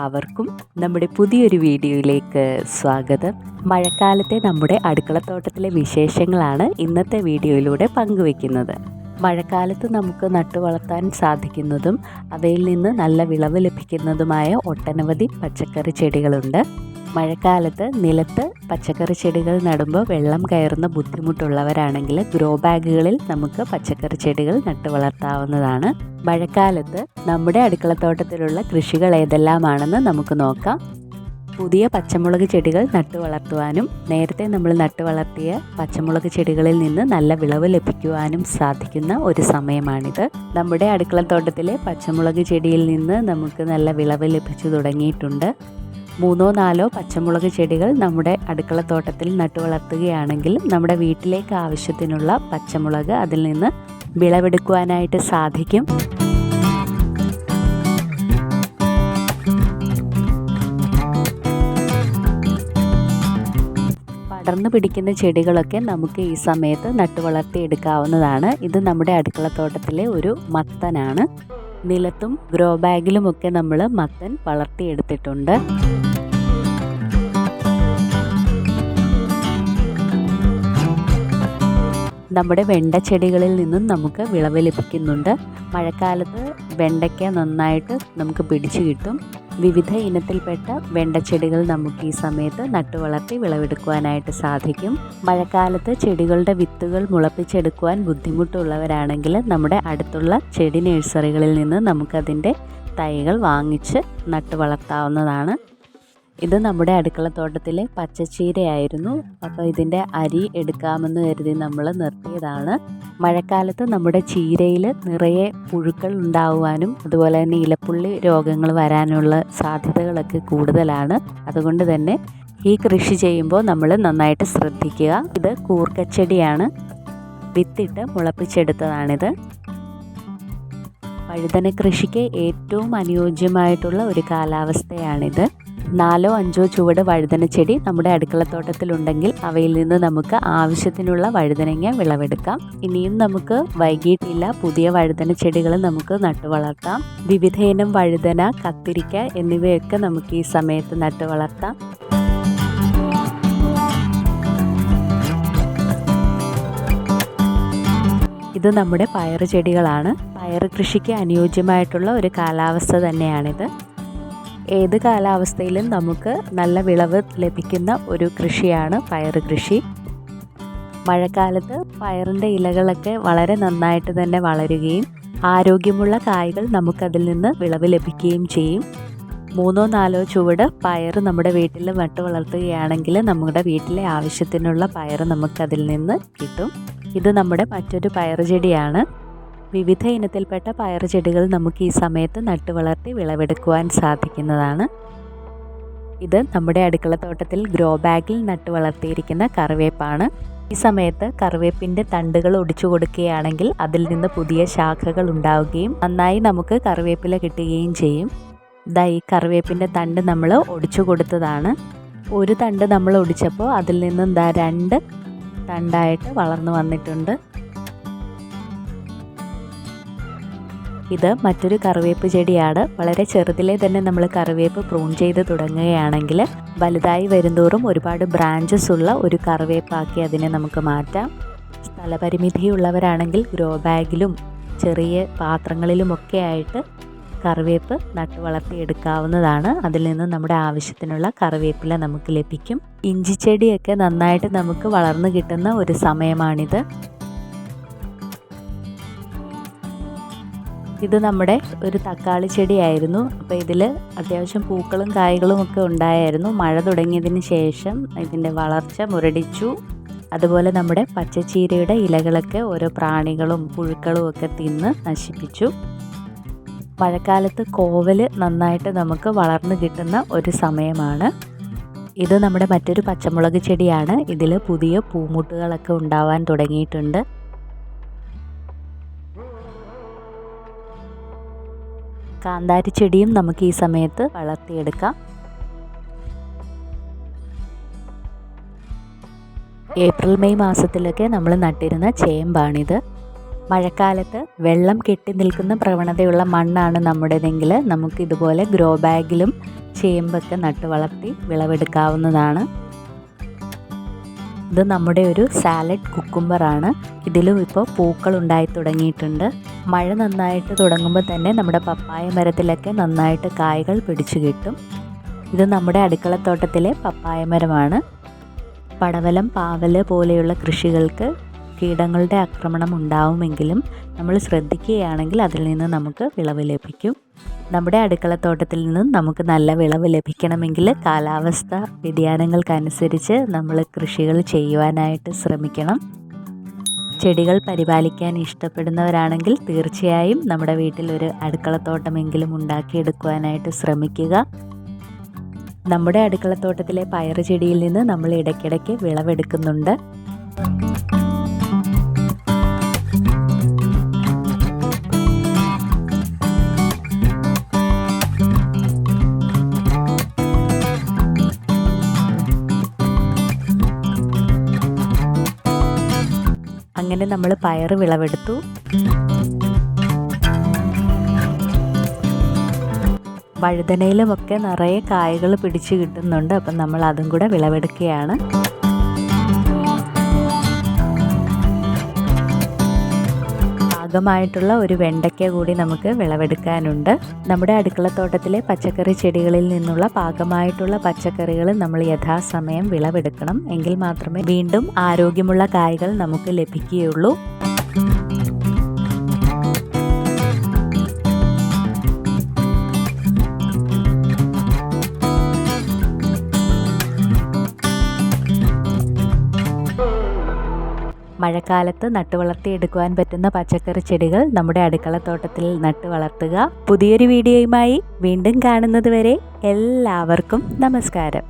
എല്ലാവർക്കും നമ്മുടെ പുതിയൊരു വീഡിയോയിലേക്ക് സ്വാഗതം. മഴക്കാലത്തെ നമ്മുടെ അടുക്കളത്തോട്ടത്തിലെ വിശേഷങ്ങളാണ് ഇന്നത്തെ വീഡിയോയിലൂടെ പങ്കുവെക്കുന്നത് മഴക്കാലത്ത് നമുക്ക് നട്ടു വളർത്താൻ സാധിക്കുന്നതും അവയിൽ നിന്ന് നല്ല വിളവ് ലഭിക്കുന്നതുമായ ഒട്ടനവധി പച്ചക്കറി ചെടികളുണ്ട്. മഴക്കാലത്ത് നിലത്ത് പച്ചക്കറി ചെടികൾ നടുമ്പോൾ വെള്ളം കയറുന്ന ബുദ്ധിമുട്ടുള്ളവരാണെങ്കിൽ ഗ്രോ ബാഗുകളിൽ നമുക്ക് പച്ചക്കറി ചെടികൾ നട്ടു വളർത്താവുന്നതാണ്. മഴക്കാലത്ത് നമ്മുടെ അടുക്കളത്തോട്ടത്തിലുള്ള കൃഷികൾ ഏതെല്ലാമാണെന്ന് നമുക്ക് നോക്കാം. പുതിയ പച്ചമുളക് ചെടികൾ നട്ടു വളർത്തുവാനും നേരത്തെ നമ്മൾ നട്ടു വളർത്തിയ പച്ചമുളക് ചെടികളിൽ നിന്ന് നല്ല വിളവ് ലഭിക്കുവാനും സാധിക്കുന്ന ഒരു സമയമാണിത്. നമ്മുടെ അടുക്കളത്തോട്ടത്തിലെ പച്ചമുളക് ചെടിയിൽ നിന്ന് നമുക്ക് നല്ല വിളവ് ലഭിച്ചു തുടങ്ങിയിട്ടുണ്ട്. മൂന്നോ നാലോ പച്ചമുളക് ചെടികൾ നമ്മുടെ അടുക്കളത്തോട്ടത്തിൽ നട്ടു വളർത്തുകയാണെങ്കിൽ നമ്മുടെ വീട്ടിലേക്ക് ആവശ്യത്തിനുള്ള പച്ചമുളക് അതിൽ നിന്ന് വിളവെടുക്കുവാനായിട്ട് സാധിക്കും. പടർന്നു പിടിക്കുന്ന ചെടികളൊക്കെ നമുക്ക് ഈ സമയത്ത് നട്ടു വളർത്തിയെടുക്കാവുന്നതാണ്. ഇത് നമ്മുടെ അടുക്കളത്തോട്ടത്തിലെ ഒരു മത്തനാണ്. നിലത്തും ഗ്രോ ബാഗിലുമൊക്കെ നമ്മൾ മത്തൻ വളർത്തിയെടുത്തിട്ടുണ്ട്. നമ്മുടെ വെണ്ട ചെടികളിൽ നിന്നും നമുക്ക് വിളവ് ലഭിക്കുന്നുണ്ട്. മഴക്കാലത്ത് വെണ്ടയ്ക്ക നന്നായിട്ട് നമുക്ക് പിടിച്ചു കിട്ടും. വിവിധ ഇനത്തിൽപ്പെട്ട വെണ്ടച്ചെടികൾ നമുക്ക് ഈ സമയത്ത് നട്ടുവളർത്തി വിളവെടുക്കുവാനായിട്ട് സാധിക്കും. മഴക്കാലത്ത് ചെടികളുടെ വിത്തുകൾ മുളപ്പിച്ചെടുക്കുവാൻ ബുദ്ധിമുട്ടുള്ളവരാണെങ്കിൽ നമ്മുടെ അടുത്തുള്ള ചെടി നഴ്സറികളിൽ നിന്ന് നമുക്കതിന്റെ തൈകൾ വാങ്ങിച്ച് നട്ടു വളർത്താവുന്നതാണ് ഇത് നമ്മുടെ അടുക്കളത്തോട്ടത്തിലെ പച്ചച്ചീരയായിരുന്നു. അപ്പോൾ ഇതിന്റെ അരി എടുക്കാമെന്ന് കരുതി നമ്മൾ നിർത്തിയതാണ്. മഴക്കാലത്ത് നമ്മുടെ ചീരയിൽ നിറയെ പുഴുക്കൾ ഉണ്ടാവുവാനും അതുപോലെ തന്നെ ഇലപ്പുള്ളി രോഗങ്ങൾ വരാനുള്ള സാധ്യതകളൊക്കെ കൂടുതലാണ്. അതുകൊണ്ട് തന്നെ ഈ കൃഷി ചെയ്യുമ്പോൾ നമ്മൾ നന്നായിട്ട് ശ്രദ്ധിക്കുക. ഇത് കൂർക്കച്ചെടിയാണ്. വിത്തിട്ട് മുളപ്പിച്ചെടുത്തതാണിത്. വഴുതന കൃഷിക്ക് ഏറ്റവും അനുയോജ്യമായിട്ടുള്ള ഒരു കാലാവസ്ഥയാണിത്. നാലോ അഞ്ചോ ചുവട് വഴുതന ചെടി നമ്മുടെ അടുക്കളത്തോട്ടത്തിലുണ്ടെങ്കിൽ അവയിൽ നിന്ന് നമുക്ക് ആവശ്യത്തിനുള്ള വഴുതനങ്ങ വിളവെടുക്കാം. ഇനിയും നമുക്ക് വൈകിട്ടില്ല പുതിയ വഴുതന ചെടികൾ നമുക്ക് നട്ടു വളർത്താം. വിവിധയിനം വഴുതന കത്തിരിക്ക എന്നിവയൊക്കെ നമുക്ക് ഈ സമയത്ത് നട്ടു വളർത്താം. ഇത് നമ്മുടെ പയറു ചെടികളാണ് പയറ് കൃഷിക്ക് അനുയോജ്യമായിട്ടുള്ള ഒരു കാലാവസ്ഥ തന്നെയാണിത്. ഏത് കാലാവസ്ഥയിലും നമുക്ക് നല്ല വിളവ് ലഭിക്കുന്ന ഒരു കൃഷിയാണ് പയർ കൃഷി. മഴക്കാലത്ത് പയറിന്റെ ഇലകളൊക്കെ വളരെ നന്നായിട്ട് തന്നെ വളരുകയും ആരോഗ്യമുള്ള കായ്കൾ നമുക്കതിൽ നിന്ന് വിളവ് ലഭിക്കുകയും ചെയ്യും. മൂന്നോ നാലോ ചുവട് പയർ നമ്മുടെ വീട്ടിൽ നട്ടു വളർത്തുകയാണെങ്കിൽ നമ്മുടെ വീട്ടിലെ ആവശ്യത്തിനുള്ള പയർ നമുക്കതിൽ നിന്ന് കിട്ടും. ഇത് നമ്മുടെ മറ്റൊരു പയർ ചെടിയാണ്. വിവിധ ഇനത്തിൽപ്പെട്ട പയർ ചെടികൾ നമുക്ക് ഈ സമയത്ത് നട്ടു വളർത്തി വിളവെടുക്കുവാൻ സാധിക്കുന്നതാണ്. ഇത് നമ്മുടെ അടുക്കളത്തോട്ടത്തിൽ ഗ്രോ ബാഗിൽ നട്ടു വളർത്തിയിരിക്കുന്ന കറിവേപ്പാണ്. ഈ സമയത്ത് കറിവേപ്പിന്റെ തണ്ടുകൾ ഒടിച്ചു കൊടുക്കുകയാണെങ്കിൽ അതിൽ നിന്ന് പുതിയ ശാഖകൾ ഉണ്ടാവുകയും നന്നായി നമുക്ക് കറിവേപ്പില കിട്ടുകയും ചെയ്യും. ഇതാ ഈ കറിവേപ്പിന്റെ തണ്ട് നമ്മൾ ഒടിച്ചു കൊടുത്തതാണ്. ഒരു തണ്ട് നമ്മൾ ഒടിച്ചപ്പോൾ അതിൽ നിന്ന് എന്താ രണ്ട് തണ്ടായിട്ട് വളർന്നു വന്നിട്ടുണ്ട്. ഇത് മറ്റൊരു കറിവേപ്പ് ചെടിയാണ്. വളരെ ചെറുതിലെ തന്നെ നമ്മൾ കറിവേപ്പ് പ്രൂൺ ചെയ്ത് തുടങ്ങുകയാണെങ്കിൽ വലുതായി വരുന്തോറും ഒരുപാട് ബ്രാഞ്ചസ് ഉള്ള ഒരു കറിവേപ്പാക്കി അതിനെ നമുക്ക് മാറ്റാം. സ്ഥലപരിമിതിയുള്ളവരാണെങ്കിൽ ഗ്രോ ബാഗിലും ചെറിയ പാത്രങ്ങളിലുമൊക്കെ ആയിട്ട് കറിവേപ്പ് നട്ടു വളർത്തിയെടുക്കാവുന്നതാണ്. അതിൽ നിന്ന് നമ്മുടെ ആവശ്യത്തിനുള്ള കറിവേപ്പില നമുക്ക് ലഭിക്കും. ഇഞ്ചിച്ചെടിയൊക്കെ നന്നായിട്ട് നമുക്ക് വളർന്നു കിട്ടുന്ന ഒരു സമയമാണിത്. ഇത് നമ്മുടെ ഒരു തക്കാളി ചെടിയായിരുന്നു. അപ്പോൾ ഇതിൽ അത്യാവശ്യം പൂക്കളും കായ്കളും ഒക്കെ ഉണ്ടായിരുന്നു. മഴ തുടങ്ങിയതിന് ശേഷം ഇതിന്റെ വളർച്ച മുരടിച്ചു. അതുപോലെ നമ്മുടെ പച്ചച്ചീരയുടെ ഇലകളൊക്കെ ഓരോ പ്രാണികളും പുഴുക്കളും ഒക്കെ തിന്ന് നശിപ്പിച്ചു. മഴക്കാലത്ത് കോവൽ നന്നായിട്ട് നമുക്ക് വളർന്നു കിട്ടുന്ന ഒരു സമയമാണ്. ഇത് നമ്മുടെ മറ്റൊരു പച്ചമുളക് ചെടിയാണ്. ഇതിൽ പുതിയ പൂമുട്ടുകളൊക്കെ ഉണ്ടാവാൻ തുടങ്ങിയിട്ടുണ്ട്. കാന്താരി ചെടിയും നമുക്ക് ഈ സമയത്ത് വളർത്തിയെടുക്കാം. ഏപ്രിൽ മെയ് മാസത്തിലൊക്കെ നമ്മൾ നട്ടിരുന്ന ചേമ്പാണിത്. മഴക്കാലത്ത് വെള്ളം കെട്ടി നിൽക്കുന്ന പ്രവണതയുള്ള മണ്ണാണ് നമ്മുടേതെങ്കിൽ നമുക്കിതുപോലെ ഗ്രോ ബാഗിലും ചേമ്പൊക്കെ നട്ട് വളർത്തി വിളവെടുക്കാവുന്നതാണ്. ഇത് നമ്മുടെ ഒരു സാലഡ് കുക്കുംബറാണ് ഇതിലും ഇപ്പോൾ പൂക്കൾ ഉണ്ടായി തുടങ്ങിയിട്ടുണ്ട്. മഴ നന്നായിട്ട് തുടങ്ങുമ്പോൾ തന്നെ നമ്മുടെ പപ്പായ മരത്തിലൊക്കെ നന്നായിട്ട് കായ്കൾ പിടിച്ചു കിട്ടും. ഇത് നമ്മുടെ അടുക്കളത്തോട്ടത്തിലെ പപ്പായ മരമാണ്. പടവലം പാവൽ പോലെയുള്ള കൃഷികൾക്ക് കീടങ്ങളുടെ ആക്രമണം ഉണ്ടാവുമെങ്കിലും നമ്മൾ ശ്രദ്ധിക്കുകയാണെങ്കിൽ അതിൽ നിന്ന് നമുക്ക് വിളവ് ലഭിക്കും. നമ്മുടെ അടുക്കളത്തോട്ടത്തിൽ നിന്നും നമുക്ക് നല്ല വിളവ് ലഭിക്കണമെങ്കിൽ കാലാവസ്ഥ വ്യതിയാനങ്ങൾക്കനുസരിച്ച് നമ്മൾ കൃഷികൾ ചെയ്യുവാനായിട്ട് ശ്രമിക്കണം. ചെടികൾ പരിപാലിക്കാൻ ഇഷ്ടപ്പെടുന്നവരാണെങ്കിൽ തീർച്ചയായും നമ്മുടെ വീട്ടിൽ ഒരു അടുക്കളത്തോട്ടമെങ്കിലും ഉണ്ടാക്കിയെടുക്കുവാനായിട്ട് ശ്രമിക്കുക. നമ്മുടെ അടുക്കളത്തോട്ടത്തിലെ പയറ് ചെടിയിൽ നിന്ന് നമ്മൾ ഇടയ്ക്കിടയ്ക്ക് വിളവെടുക്കുന്നുണ്ട്. അങ്ങനെ നമ്മൾ പയർ വിളവെടുത്തു. വഴുതനയിലുമൊക്കെ നിറയെ കായകൾ പിടിച്ചു കിട്ടുന്നുണ്ട്. അപ്പം നമ്മൾ അതും കൂടെ വിളവെടുക്കുകയാണ്. പാകമായിട്ടുള്ള ഒരു വെണ്ടയ്ക്ക കൂടി നമുക്ക് വിളവെടുക്കാനുണ്ട്. നമ്മുടെ അടുക്കളത്തോട്ടത്തിലെ പച്ചക്കറി ചെടികളിൽ നിന്നുള്ള പാകമായിട്ടുള്ള പച്ചക്കറികൾ നമ്മൾ യഥാസമയം വിളവെടുക്കണം. എങ്കിൽ മാത്രമേ വീണ്ടും ആരോഗ്യമുള്ള കായ്കൾ നമുക്ക് ലഭിക്കുകയുള്ളൂ. മഴക്കാലത്ത് നട്ടു വളർത്തിയെടുക്കുവാൻ പറ്റുന്ന പച്ചക്കറി ചെടികൾ നമ്മുടെ അടുക്കളത്തോട്ടത്തിൽ നട്ടു വളർത്തുക പുതിയൊരു വീഡിയോയുമായി വീണ്ടും കാണുന്നതുവരെ എല്ലാവർക്കും നമസ്കാരം.